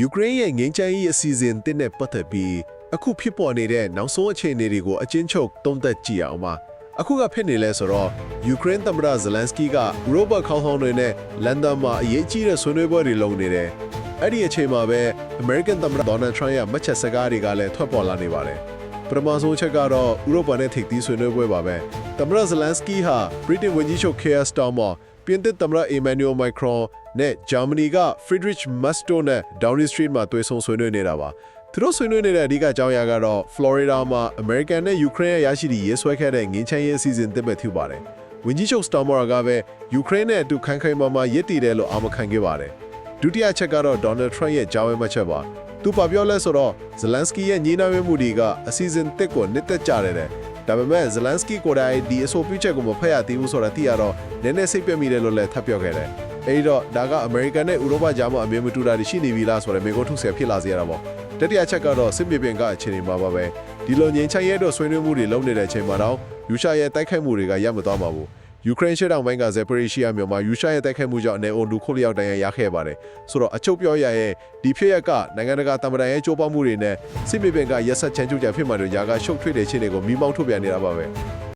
ယူကရိန်းရဲ့ငင်းချမ်းရေးအစီအစဉ်တစ်နဲ့ပတ်သက်ပြီးအခုဖြစ်ပေါ်နေတဲ့နောက်ဆုံးအခြေအနေတွေကိုအချင်းချုပ်သုံးသပ်ကြည့်အောင်ပါအခုကဖြစ်နေလဲဆိုတော့ယူကရိန်းသမ္မတဇလန်စကီကဥရောပခေါင်းဆောင်တွေနဲ့လန်ဒန်မှာအရေးကြီးတဲ့ဆွေးနွေးပွဲတွေလုပ်နေတယ်အဲ့ဒီအချိန်မှာပဲ American သမ္မတဒေါ်နယ်ထရန့်ရဲ့မှတ်ချက်စကားတွေကလည်းထွက်ပေါ်လာနေပါတယ်ပထမဆုံးချက်ကတော့ဥရောပနဲ့ထိပ်သီးဆွေးနွေးပွဲပါပဲသမ္မတဇလန်စကီဟာဗြိတိန်ဝန်ကြီးချုပ် Keir Starmer ပြင်သစ်သမ္မတ Emmanuel Macron နဲ့ဂျာမနီက Friedrich Merz တို့နဲ့ Downing Street မှာတွေ့ဆုံဆွေးနွေးနေတာပါသူတို့ဆွေးနွေးနေတဲ့အဓိကအကြောင်းအရာကတော့ Florida မှာ American နဲ့ Ukraine ရဲ့ရရှိသည့်ရေးဆွဲခဲ့တဲ့ငင်းချမ်းရေးအစီအစဉ်တစ်ပဲဖြစ်ပါတယ်ဝန်ကြီးချုပ် Starmer ကပဲ Ukraine နဲ့အတူခိုင်ခိုင်မာမာရည်တည်တယ်လို့အာမခံခဲ့ပါတယ်ဒုတိယချက်ကတော့ Donald Trump ရဲ့ကြားဝဲမှတ်ချက်ပါသူပါပြောလဲဆိုတော့ Zelensky ရဲ့ညီနာဝဲမှုတွေကအစီအစဉ်တစ်ကိုနှစ်သက်ကြတယ်တဲ့ဒါပေမဲ့ Zelensky ကိုယ်တိုင်ဒီအဆိုပြုချက်ကိုမဖတ်ရသေးဘူးဆိုတာသိရတော့နည်းနည်းစိတ်ပြတ်မိတယ်လို့လည်းထပ်ပြောခဲ့တယ် အဲဒီတော့ဒါကအမေရိကန်နဲ့ဥရောပကြားမှာအမြင်မတူတာတွေရှိနေပြီလားဆိုတော့မေကိုထုတ်ဆယ်ဖြစ်လာစေရတာပေါ့တတိယချက်ကတော့စစ်မြေပြင်ကအခြေအနေမှာပါပဲဒီလိုငြိမ်းချမ်းရေးတို့ဆွေးနွေးမှုတွေလုပ်နေတဲ့အချိန်မှာတော့ယူရှာရဲ့တိုက်ခိုက်မှုတွေကရပ်မသွားပါဘူးယူကရိန်းရှေ့တောင်ပိုင်းကဇက်ပရီရှီယာမြို့မှာယူရှာရဲ့တိုက်ခိုက်မှုကြောင့်အနေအုံလူခုလျောက်တန်းရရခဲ့ပါတယ်ဆိုတော့အချုပ်ပြောရရဲ့ဒီဖြစ်ရက်ကနိုင်ငံတကာတမန်တန်ရဲ့ကြိုးပမ်းမှုတွေနဲ့စစ်မြေပြင်ကရက်ဆက်ချမ်းကျူးကြဖြစ်မှတို့ຢာကရှုပ်ထွေးတဲ့ချင်းတွေကိုမိမောင်းထုတ်ပြန်နေတာပါပဲ